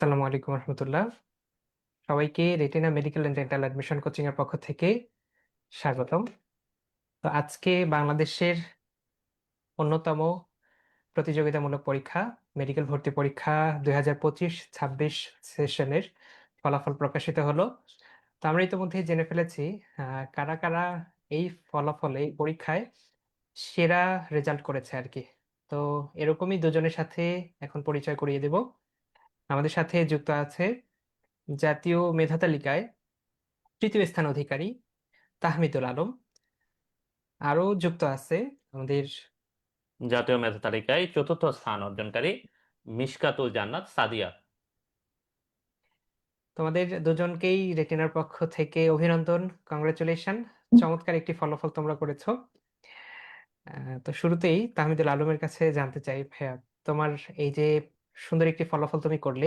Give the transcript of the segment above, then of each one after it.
আসসালামু আলাইকুম রহমতুল্লাহ। সবাইকে Retina medical and dental admission coaching এর পক্ষ থেকে স্বাগতম। তো আজকে বাংলাদেশের অন্যতম প্রতিযোগিতামূলক পরীক্ষা, মেডিকেল ভর্তি পরীক্ষা দুই হাজার পঁচিশ ছাব্বিশ সেশনের ফলাফল প্রকাশিত হলো। তো আমরা ইতিমধ্যে জেনে ফেলেছি কারা কারা এই ফলাফলে পরীক্ষায় সেরা রেজাল্ট করেছে আর কি তো এরকমই দুজনের সাথে এখন পরিচয় করিয়ে দেব। আমাদের সাথে যুক্ত আছে জাতীয় মেধা তালিকায় তৃতীয় স্থান অধিকারী তাহমিদুল আলম। আরও যুক্ত আছে আমাদের জাতীয় মেধা তালিকায় চতুর্থ স্থান অর্জনকারী মিশকাতুল জান্নাত সাদিয়া। তোমাদের দুজনকেই রেটিনার পক্ষ থেকে অভিনন্দন কংগ্রেচুলেশন চমৎকার একটি ফলাফল তোমরা করেছ। আহ, তো শুরুতেই তাহমিদুল আলমের কাছে জানতে চাই ভাইয়া তোমার এই যে সুন্দর একটি ফলাফল তুমি করলে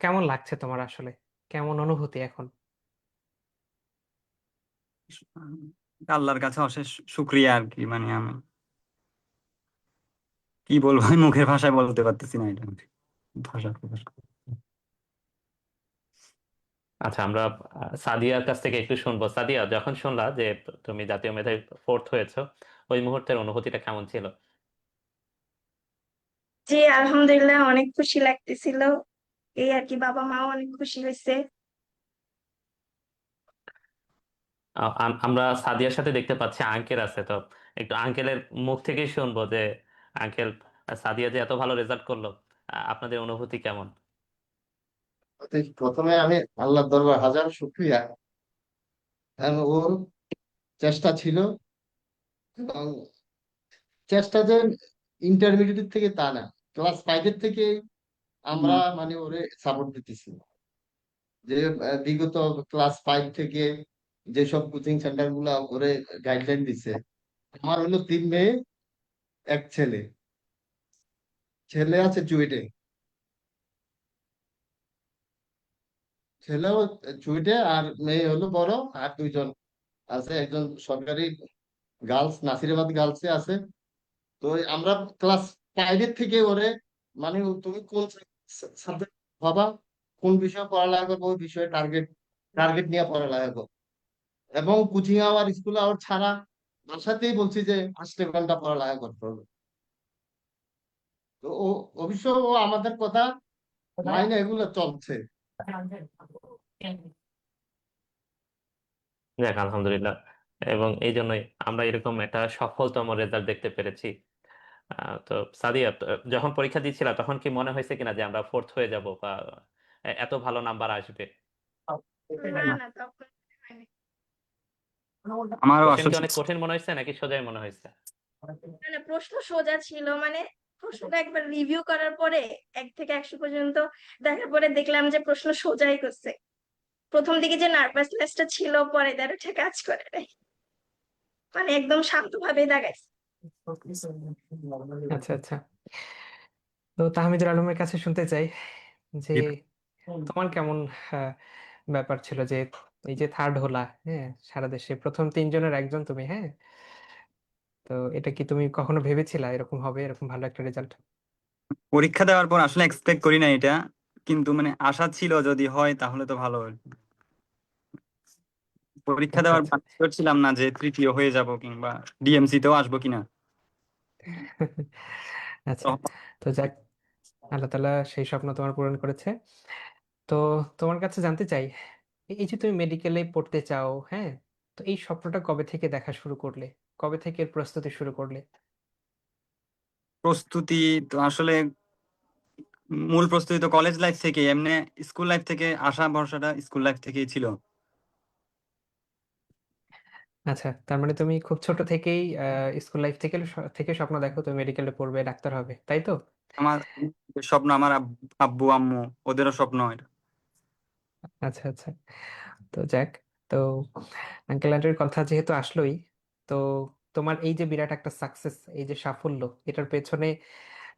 কেমন লাগছে তোমার আসলে? কেমন অনুভূতি এখন? আল্লাহর কাছে অশেষ শুক্রিয়া আর কি মানে আমি কি বলব আমি মুখের ভাষায় বলতে পারতেছি না এটা ভাষা প্রকাশ করতে। আচ্ছা আমরা আহ, সাদিয়ার কাছ থেকে একটু শুনব। সাদিয়া যখন শুনলা যে তুমি জাতীয় মেধায় ফোর্থ হয়েছো ওই মুহূর্তের অনুভূতিটা কেমন ছিল? জি আলহামদুলিল্লাহ অনেক খুশি লাগতেছিল। এই আর কি বাবা মাও অনেক খুশি হয়েছে। আমরা সাদিয়ার সাথে দেখতে পাচ্ছি আঙ্কেল আছে তো একটু আঙ্কেলের মুখ থেকেই শুনব যে আঙ্কেল সাদিয়া যে এত ভালো রেজাল্ট করল আপনাদের অনুভূতি কেমন? প্রথমে আমি আল্লাহর দরবার হাজার শুক্রিয়া। কারণ ওর চেষ্টা ছিল চেষ্টা যে ইন্টারমিডিয়েট থেকে তা না। ক্লাস ফাইভের থেকে আমরা মানে ওরে সাপোর্ট দিতেছি। যে বিগত ক্লাস ফাইভ থেকে যেসব কোচিং সেন্টারগুলা ওরে গাইডলাইন দিছে আমার হলো তিন মেয়ে এক ছেলে। ছেলে আছে চুয়েটে। ছেলেও চুয়েটে আর মেয়ে হলো বড় আর দুইজন আছে একজন সরকারি গার্লস নাসিরাবাদ গার্লসে আছে। তো আমরা ক্লাস ফাইভের থেকে ওরে মানে তুমি কোন সাবজেক্ট ভাবা কোন বিষয়ে পড়ালেখা করব ওই বিষয়ে টার্গেট টার্গেট নিয়ে পড়ালেখা করব। এবং কোচিং আওয়ার স্কুল আওয়ার ছাড়া বাসাতেই বলছি যে পাঁচটা ঘণ্টা পড়ালেখা করতে হবে। তো ও অবশ্য ও আমাদের কথা মাইনে এগুলো চলছে। যাক আলহামদুলিল্লাহ। এবং এই জন্যই আমরা এরকম একটা সফলতম রেজাল্ট দেখতে পেরেছি। তো সাদিয়া যখন পরীক্ষা দিচ্ছিলা তখন কি মনে হয়েছে কিনা যে আমরা ফোর্থ হয়ে যাব বা এত ভালো নাম্বার আসবে? না না তখন হয়নি। আমারও আসলে অনেক কঠিন মনে হয়েছে নাকি সোজাই মনে হয়েছে? না না প্রশ্ন সোজা ছিল মানে প্রশ্নটা একবার রিভিউ করার পরে এক থেকে একশো পর্যন্ত দেখার পরে দেখলাম যে প্রশ্ন সোজাই করছে। প্রথম দিকে যে নার্ভাসনেসটা ছিল পরে তার কাজ করে নাই। মানে একদম শান্তভাবে দাগাইছে আচ্ছা আচ্ছা। তো তাহমিদুল আলমের কাছে শুনতে চাই যে জি। তোমার কেমন আহ, ব্যাপার ছিল যে এই যে থার্ড হলা হ্যাঁ সারা দেশে প্রথম তিনজনের একজন তুমি হ্যাঁ? তো এটা কি তুমি কখনো ভেবেছিলা এরকম হবে এরকম ভালো একটা রেজাল্ট পরীক্ষা দেওয়ার পর আসলে এক্সপেক্ট করি না এটা কিন্তু মানে আশা ছিল যদি হয় তাহলে তো ভালো পরীক্ষা দেওয়ার আচ্ছা পর ছিলাম না যে তৃতীয় হয়ে যাব কিংবা ডিএমসি তেও আসব কিনা। আচ্ছা তো যাক আল্লাহ তাআলা সেই স্বপ্ন তোমার পূরণ করেছে। তো তোমার কাছে জানতে চাই এই এই যে তুমি মেডিকেলে পড়তে চাও হ্যাঁ তো এই স্বপ্নটা কবে থেকে দেখা শুরু করলে? কবে থেকে এর প্রস্তুতি শুরু করলে? প্রস্তুতি তো আসলে মূল প্রস্তুতি তো কলেজ লাইফ থেকে এমনি স্কুল লাইফ থেকে আশা ভরসাটা স্কুল লাইফ থেকেই ছিল। আচ্ছা তার মানে তুমি খুব ছোট থেকেই স্কুল লাইফ থেকে থেকে স্বপ্ন দেখো তুমি মেডিকেলে পড়বে ডাক্তার হবে তাই তো? আমার স্বপ্ন আমার আব- আব্বু আম্মু ওদেরও স্বপ্ন এটা। আচ্ছা আচ্ছা। তো যাক তো আঙ্কেল আন্টির কথা যেহেতু আসলোই তো তোমার এই যে বিরাট একটা সাকসেস এই যে সাফল্য এটার পেছনে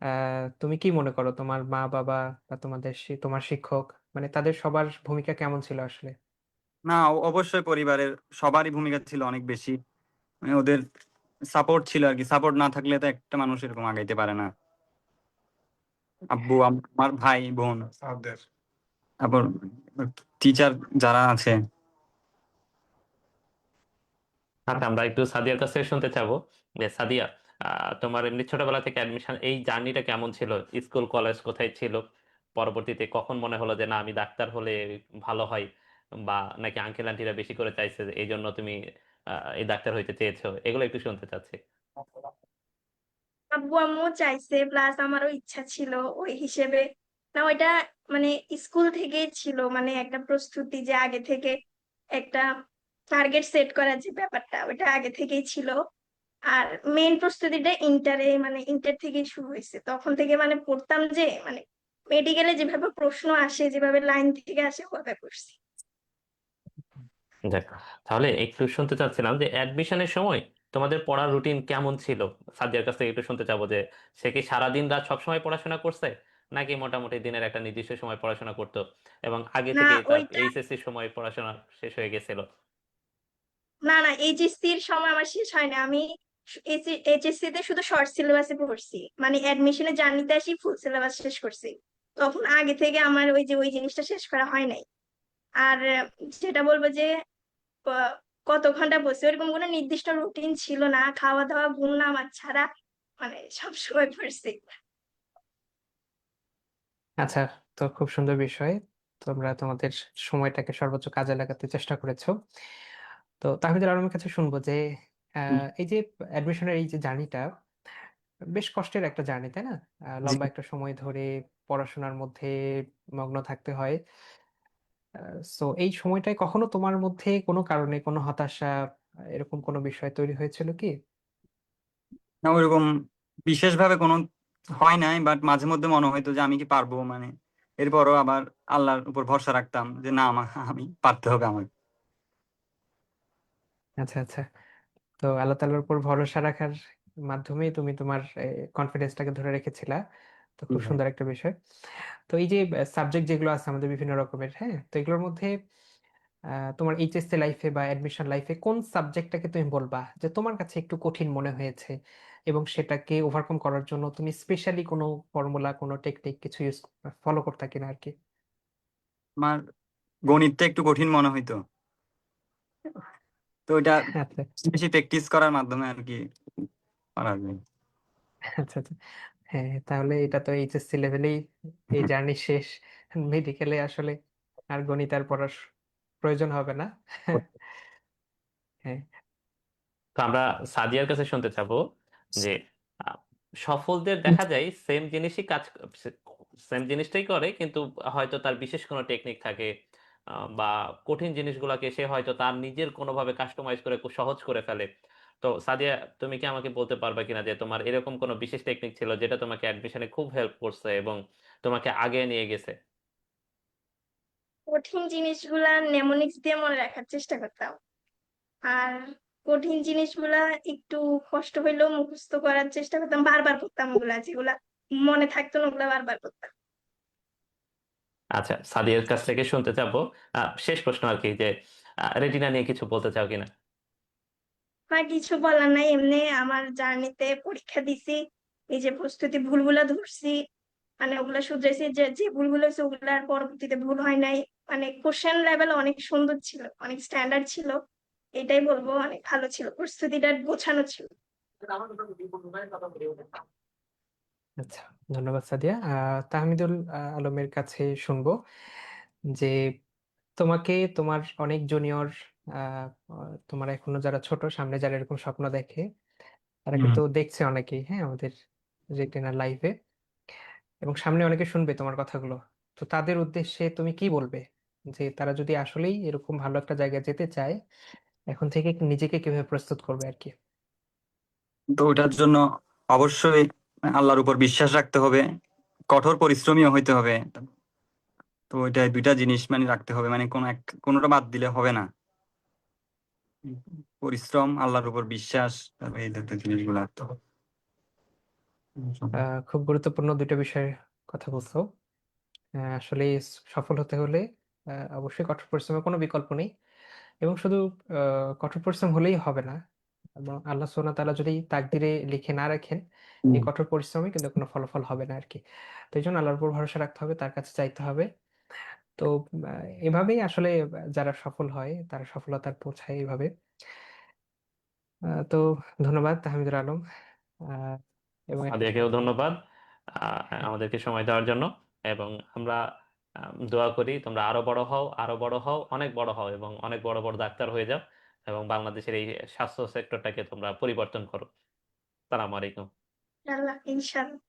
আহ তুমি কি মনে করো? তোমার মা বাবা বা তোমাদের শি- তোমার শিক্ষক মানে তাদের সবার ভূমিকা কেমন ছিল আসলে? না অবশ্যই পরিবারের সবারই ভূমিকা ছিল অনেক বেশি। মানে ওদের সাপোর্ট ছিল আর কি। সাপোর্ট না থাকলে তো একটা মানুষ এরকম আগাইতে পারে না। আব্বু আমার ভাই বোন। তারপর টিচার যারা আছে। আচ্ছা আমরা একটু সাদিয়ার কাছ শুনতে চাবো যে সাদিয়া তোমার এমনি ছোটবেলা থেকে অ্যাডমিশন এই জার্নিটা কেমন ছিল? স্কুল কলেজ কোথায় ছিল? পরবর্তীতে কখন মনে হলো যে না আমি ডাক্তার হলে ভালো হয়? বা নাকি আঙ্কেল আন্টিরা বেশি করে চাইছে যে, এই জন্য তুমি এই ডাক্তার হইতে চেয়েছো? এগুলো একটু শুনতে চাচ্ছি। আব্বু আম্মু চাইছে প্লাস আমারও ইচ্ছা ছিল ওই হিসেবে। না ওইটা মানে স্কুল থেকেই ছিল মানে একটা প্রস্তুতি যে আগে থেকে একটা টার্গেট সেট করার যে ব্যাপারটা, ওইটা আগে থেকেই ছিল। আর মেইন প্রস্তুতিটা ইন্টারে মানে ইন্টার থেকে শুরু হয়েছে। তখন থেকে মানে পড়তাম যে মানে মেডিকেলে যেভাবে প্রশ্ন আসে, যেভাবে লাইন থেকে আসে, ওভাবে পড়ছি। যাক তাহলে একটু শুনতে চাচ্ছিলাম যে অ্যাডমিশনের সময় তোমাদের পড়ার রুটিন কেমন ছিল? সাদিয়ার কাছ থেকে একটু শুনতে চাবো যে সে কি সারাদিন রাত সবসময় পড়াশোনা করছে? নাকি মোটামুটি দিনের একটা নির্দিষ্ট সময় পড়াশোনা করতো? এবং আগে না, থেকে তার এইচএসসি সময় পড়াশোনা শেষ হয়ে গেছিল? না না এইচএসসি এর সময় আমার শেষ হয় না আমি এইচএসসি তে শুধু শর্ট সিলেবাসে পড়ছি। মানে অ্যাডমিশনে জার্নিতে আসি ফুল সিলেবাস শেষ করছি। তখন আগে থেকে আমার ওই যে ওই জিনিসটা শেষ করা হয় নাই। আর যেটা বলব যে কত ঘণ্টা বসে ওরকম কোনো নির্দিষ্ট রুটিন ছিল না। খাওয়া দাওয়া ঘুম নামাজ ছাড়া মানে সবসময় পড়ছি। আচ্ছা তো খুব সুন্দর বিষয়। তোমরা তোমাদের সময়টাকে সর্বোচ্চ কাজে লাগাতে চেষ্টা করেছ। তো তাহমিদুল আলমের কাছে শুনব যে আহ, এই যে অ্যাডমিশনের এই যে জার্নিটা বেশ কষ্টের একটা জার্নি তাই না? আহ, লম্বা একটা সময় ধরে পড়াশোনার মধ্যে মগ্ন থাকতে হয়। সো এই সময়টায় কখনো তোমার মধ্যে কোনো কারণে কোনো হতাশা এরকম কোনো বিষয় তৈরি হয়েছিল কি? না ওইরকম বিশেষভাবে কোনো হয় নাই বাট মাঝে মধ্যে মনে হইতো যে আমি কি পারব মানে এরপরও আবার আল্লাহর উপর ভরসা রাখতাম যে না আমার আমি পারতে হবে আমার আচ্ছা আচ্ছা। তো আল্লাহ তাআলার উপর ভরসা রাখার মাধ্যমেই তুমি তোমার কনফিডেন্সটাকে ধরে রেখেছিলা। তো খুব সুন্দর একটা বিষয়। তো এই যে সাবজেক্ট যেগুলো আছে আমাদের বিভিন্ন রকমের হ্যাঁ? তো এগুলোর মধ্যে তোমার এইচএসসি লাইফে বা অ্যাডমিশন লাইফে কোন সাবজেক্টটাকে তুমি বলবা যে তোমার কাছে একটু কঠিন মনে হয়েছে এবং সেটাকে ওভারকাম করার জন্য তুমি স্পেশালি কোনো ফর্মুলা কোনো টেকনিক কিছু ইউজ ফলো করতে কিনা আর কি আমার গণিতটা একটু কঠিন মনে হইতো। তো ওইটা আচ্ছা। বেশি প্র্যাকটিস করার মাধ্যমে আর কি পারা যায়। আচ্ছা আচ্ছা। হ্যাঁ তাহলে এটা তো এইচএসসি লেভেলেই এই জার্নি শেষ। মেডিকেলে আসলে আর গণিত আর পড়ার প্রয়োজন হবে না। হ্যাঁ। তো আমরা সাদিয়ার কাছে শুনতে চাবো যে সফলদের দেখা যায় সেম জিনিসই কাজ সেম জিনিসটাই করে কিন্তু হয়তো তার বিশেষ কোনো টেকনিক থাকে বা কঠিন জিনিসগুলোকে সে হয়তো তার নিজের কোনোভাবে কাস্টমাইজ করে খুব সহজ করে ফেলে। তো সাদিয়া তুমি কি আমাকে বলতে পারবে কিনা যে তোমার এরকম কোনো বিশেষ টেকনিক ছিল যেটা তোমাকে অ্যাডমিশনে খুব হেল্প করছে এবং তোমাকে আগে নিয়ে গেছে? কঠিন জিনিসগুলা নেমোনিক্স দিয়ে মনে রাখার চেষ্টা করতাম। আর কঠিন জিনিসগুলা একটু কষ্ট হইলেও মুখস্থ করার চেষ্টা করতাম বারবার করতাম ওগুলা যেগুলা মনে থাকতো না ওগুলা বারবার করতাম। আচ্ছা সাদিয়ার কাছ থেকে শুনতে চাবো। শেষ প্রশ্ন আর কি যে রেটিনা নিয়ে কিছু বলতে চাও কিনা? না কিছু বলার নাই, এমনি আমার জার্নিতে পরীক্ষা দিছি, এই যে প্রস্তুতি ভুলগুলা ধরছি মানে ওগুলা শুধরাইছি, যে যে ভুলগুলো হয়েছে ওগুলার পরবর্তীতে ভুল হয় নাই মানে কোশ্চেন লেভেল অনেক সুন্দর ছিল, অনেক স্ট্যান্ডার্ড ছিল, এটাই বলব, অনেক ভালো ছিল, প্রস্তুতিটা গোছানো ছিল। আচ্ছা ধন্যবাদ সাদিয়া। তাহমিদুল আলমের কাছে শুনব যে তোমাকে তোমার অনেক জুনিয়র তোমার এখনও যারা ছোট সামনে যারা এরকম স্বপ্ন দেখে তারা হুম। কিন্তু দেখছে অনেকেই হ্যাঁ আমাদের রেটিনার লাইভে এবং সামনে অনেকে শুনবে তোমার কথাগুলো। তো তাদের উদ্দেশ্যে তুমি কি বলবে? যে তারা যদি আসলেই এরকম ভালো একটা জায়গায় যেতে চায় এখন থেকে নিজেকে কীভাবে প্রস্তুত করবে আর কি? তো ওটার জন্য অবশ্যই আল্লাহর উপর বিশ্বাস রাখতে হবে কঠোর পরিশ্রমীও হইতে হবে। তো ওইটা দুইটা জিনিস মানে রাখতে হবে মানে কোনো এক কোনোটা বাদ দিলে হবে না। পরিশ্রম আল্লাহর উপর বিশ্বাস এই দুটো জিনিসগুলো রাখতে হবে খুব গুরুত্বপূর্ণ দুটো বিষয়ের কথা বলছো। আসলে সফল হতে হলে অবশ্যই কঠোর পরিশ্রমের কোনো বিকল্প নেই। এবং শুধু আহ, কঠোর পরিশ্রম হলেই হবে না। এবং আল্লাহ সোনা তালা যদি তাকদিরে লিখে না রাখেন এই কঠোর পরিশ্রমে কিন্তু কোনো ফলাফল হবে না আরকি। তো এইজন্য আল্লাহর উপর ভরসা রাখতে হবে, তার কাছে চাইতে হবে। তো এভাবেই আসলে যারা সফল হয় তারা সফলতার পৌঁছায় এভাবে। আ তো ধন্যবাদ তাহমিদুল আলম। এবং একটা সাদিয়াকেও ধন্যবাদ আমাদেরকে সময় দেওয়ার জন্য এবং আমরা দোয়া করি তোমরা আরও বড় হও, আরও বড় হও, অনেক বড় হও এবং অনেক বড়, বড় ডাক্তার হয়ে যাও এবং বাংলাদেশের এই স্বাস্থ্য সেক্টরটাকে তোমরা পরিবর্তন করো। আসসালামু আলাইকুম। আল্লাহ ইনশাআল্লাহ